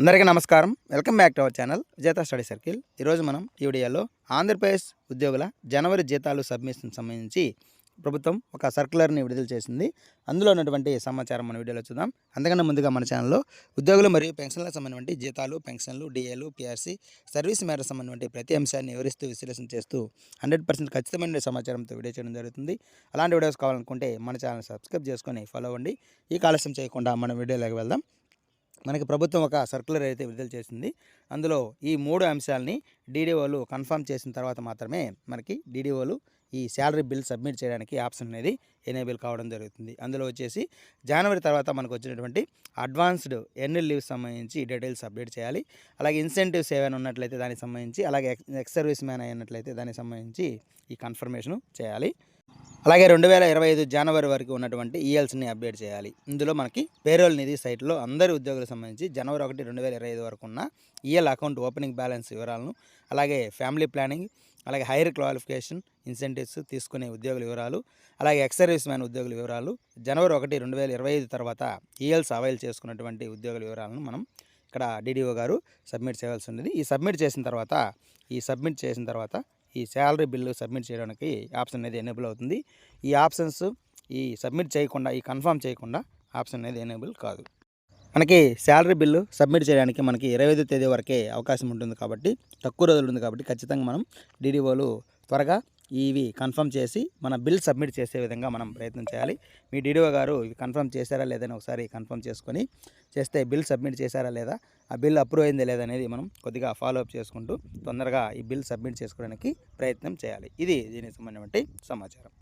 అందరికీ నమస్కారం. Welcome back to our channel Vijetha study circle. ఈరోజు మనం ఈ వీడియోలో ఆంధ్రప్రదేశ్ ఉద్యోగుల జనవరి జీతాలు సబ్మిషన్ సంబంధించి ప్రభుత్వం ఒక సర్కులర్ని విడుదల చేసింది. అందులో ఉన్నటువంటి సమాచారం మన వీడియోలో చూద్దాం. అంతకన్నా ముందుగా మన ఛానల్లో ఉద్యోగులు మరియు పెన్షన్లకు సంబంధించి జీతాలు పెన్షన్లు డిఏలు పిఆర్సీ సర్వీస్ మేరకు సంబంధించి ప్రతి అంశాన్ని వివరిస్తూ విశ్లేషణ చేస్తూ హండ్రెడ్ పర్సెంట్ ఖచ్చితమైన సమాచారంతో వీడియో చేయడం జరుగుతుంది. అలాంటి వీడియోస్ కావాలనుకుంటే మన ఛానల్ సబ్స్క్రైబ్ చేసుకొని ఫాలో అవ్వండి. ఈ కాలస్యం చేయకుండా మనం వీడియోలోకి వెళ్దాం. మనకి ప్రభుత్వం ఒక సర్కులర్ అయితే విడుదల చేసింది. అందులో ఈ మూడు అంశాలని డీడీఓలు కన్ఫర్మ్ చేసిన తర్వాత మాత్రమే మనకి డీడీఓలు ఈ శాలరీ బిల్ సబ్మిట్ చేయడానికి ఆప్షన్ అనేది ఎనేబుల్ కావడం జరుగుతుంది. అందులో వచ్చేసి జనవరి తర్వాత మనకు వచ్చినటువంటి అడ్వాన్స్డ్ ఎన్ని లీవ్స్ సంబంధించి డీటెయిల్స్ అప్డేట్ చేయాలి. అలాగే ఇన్సెంటివ్స్ ఏమైనా ఉన్నట్లయితే దానికి సంబంధించి అలాగే ఎక్స్ సర్వీస్ మ్యాన్ అయినట్లయితే దానికి సంబంధించి ఈ కన్ఫర్మేషన్ చేయాలి. అలాగే రెండు వేల ఇరవై ఐదు జనవరి వరకు ఉన్నటువంటి ఈఎల్స్ని అప్డేట్ చేయాలి. ఇందులో మనకి పేరోల్ నిధి సైట్లో అందరి ఉద్యోగులకు సంబంధించి జనవరి ఒకటి రెండు వేల ఇరవై ఐదు వరకు ఉన్న ఈఎల్ అకౌంట్ ఓపెనింగ్ బ్యాలెన్స్ వివరాలను అలాగే ఫ్యామిలీ ప్లానింగ్ అలాగే హైయర్ క్వాలిఫికేషన్ ఇన్సెంటివ్స్ తీసుకునే ఉద్యోగుల వివరాలు అలాగే ఎక్స్ సర్వీస్ మ్యాన్ ఉద్యోగుల వివరాలు జనవరి ఒకటి రెండు వేల ఇరవై ఐదు తర్వాత ఈఎల్స్ అవైల్ చేసుకున్నటువంటి ఉద్యోగుల వివరాలను మనం ఇక్కడ డీడీఓ గారు సబ్మిట్ చేయాల్సి ఉంది ఈ సబ్మిట్ చేసిన తర్వాత ఈ సబ్మిట్ చేసిన తర్వాత ఈ శాలరీ బిల్లు సబ్మిట్ చేయడానికి ఆప్షన్ అనేది ఎనేబుల్ అవుతుంది. ఈ ఆప్షన్స్ ఈ సబ్మిట్ చేయకుండా ఈ కన్ఫర్మ్ చేయకుండా ఆప్షన్ అనేది ఎనేబుల్ కాదు. మనకి శాలరీ బిల్లు సబ్మిట్ చేయడానికి మనకి ఇరవై ఐదో తేదీ వరకే అవకాశం ఉంటుంది కాబట్టి తక్కువ రోజులు ఉంది కాబట్టి ఖచ్చితంగా మనం డీడీఓలు త్వరగా ఇవి కన్ఫర్మ్ చేసి మన బిల్ సబ్మిట్ చేసే విధంగా మనం ప్రయత్నం చేయాలి. మీ డీడీఓ గారు ఇవి కన్ఫర్మ్ చేశారా లేదని ఒకసారి కన్ఫర్మ్ చేసుకొని చేస్తే బిల్ సబ్మిట్ చేశారా లేదా ఆ బిల్ అప్రూవ్ అయిందా లేదా అనేది మనం కొద్దిగా ఫాలో అప్ చేసుకుంటూ తొందరగా ఈ బిల్ సబ్మిట్ చేసుకోవడానికి ప్రయత్నం చేయాలి. ఇది దీనికి సంబంధించిన సమాచారం.